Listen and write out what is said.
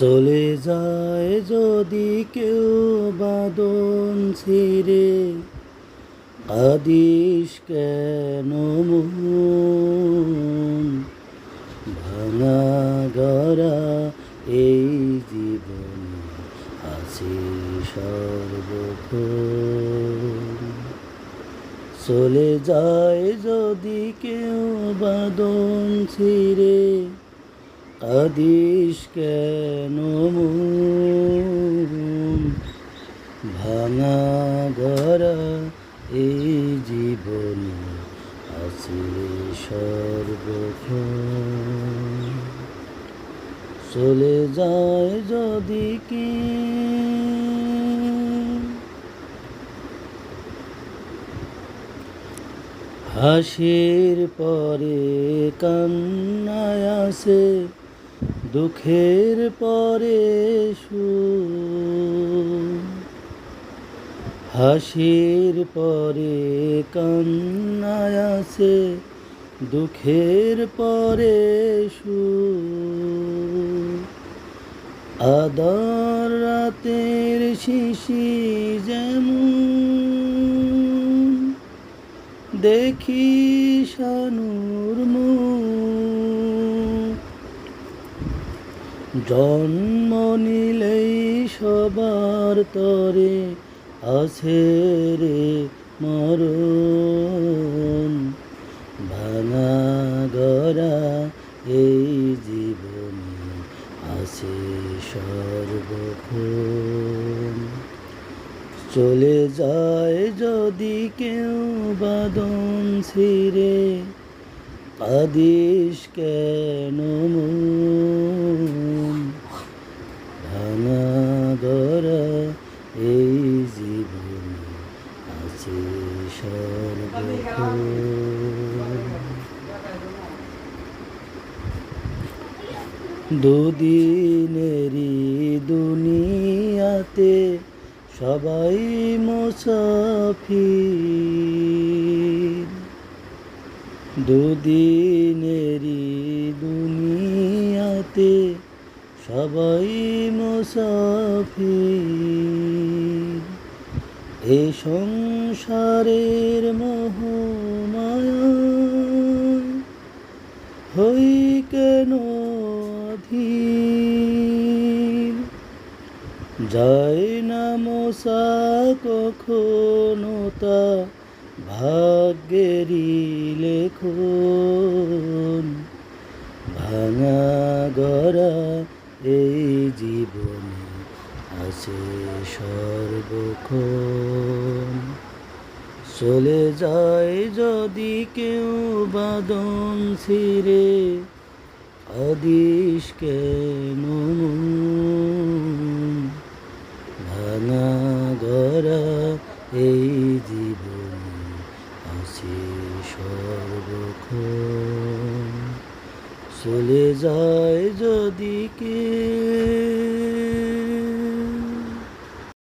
চলে যায় যদি কেউ বাদন ছিঁড়ে। আদিস কেন ভাঙা গড়া এই জীবন আছে সর্বক্ষণ চলে যায় যদি কেউ বাদন ছিঁড়ে। আদিস কেন ভাঙা গড়া এই জীবন আছে সর্বক্ষণ। চলে যায় যদি কি? হাসির পরে কান্নায় আসে দুঃখের পরে হাসির পরে কান্নায় আসে দুঃখের পরে আদর রাতের শিশি যেমন দেখি শানুর জন্ম নিলেই সবার তরে আছে রে মরণ। ভাঙা গড়া এই জীবনে আছে সর্বক্ষণ। চলে যায় যদি কেউ বাদন ছিঁড়ে আদিস কেন মন ভাঙা গড়া এই জীবন দুদিনেরই দুনিয়াতে সবাই মুসাফির। দুদিনেরই দুনিয়াতে সবাই মুসাফির। এ সংসারের মোহমায়া হই কেন যায় না মশা কখনো তা ভাগ্যেরই লেখন। ভাঙা গড়া এই জীবনে আছে সর্বক্ষণ চলে যায় যদি কেউ বাদন ছিঁড়ে আদিস কেন? ভাঙা গড়া এই জীবন আছে সর্বক্ষণ চলে যায় যদি কে